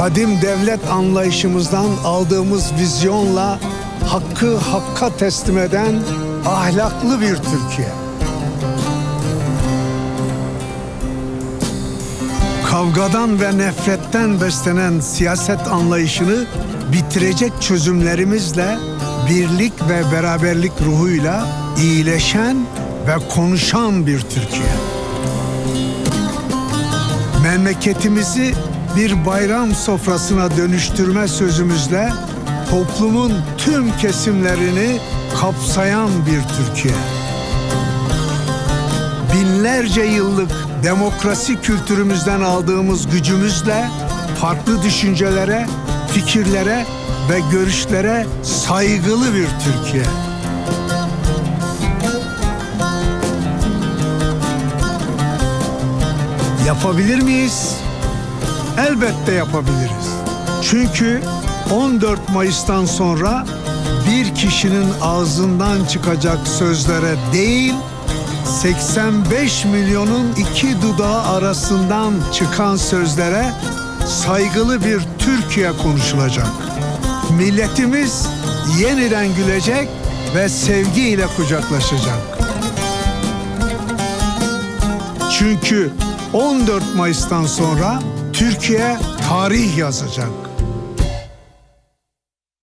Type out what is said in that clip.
kadim devlet anlayışımızdan aldığımız vizyonla hakkı hakka teslim eden ahlaklı bir Türkiye. Kavgadan ve nefretten beslenen siyaset anlayışını bitirecek çözümlerimizle birlik ve beraberlik ruhuyla iyileşen ve konuşan bir Türkiye. Memleketimizi bir bayram sofrasına dönüştürme sözümüzle toplumun tüm kesimlerini kapsayan bir Türkiye. Binlerce yıllık demokrasi kültürümüzden aldığımız gücümüzle farklı düşüncelere, fikirlere ve görüşlere saygılı bir Türkiye. Yapabilir miyiz? Elbette yapabiliriz. Çünkü 14 Mayıs'tan sonra bir kişinin ağzından çıkacak sözlere değil, 85 milyonun iki dudağı arasından çıkan sözlere saygılı bir Türkiye konuşulacak. Milletimiz yeniden gülecek ve sevgiyle kucaklaşacak. Çünkü 14 Mayıs'tan sonra Türkiye tarih yazacak.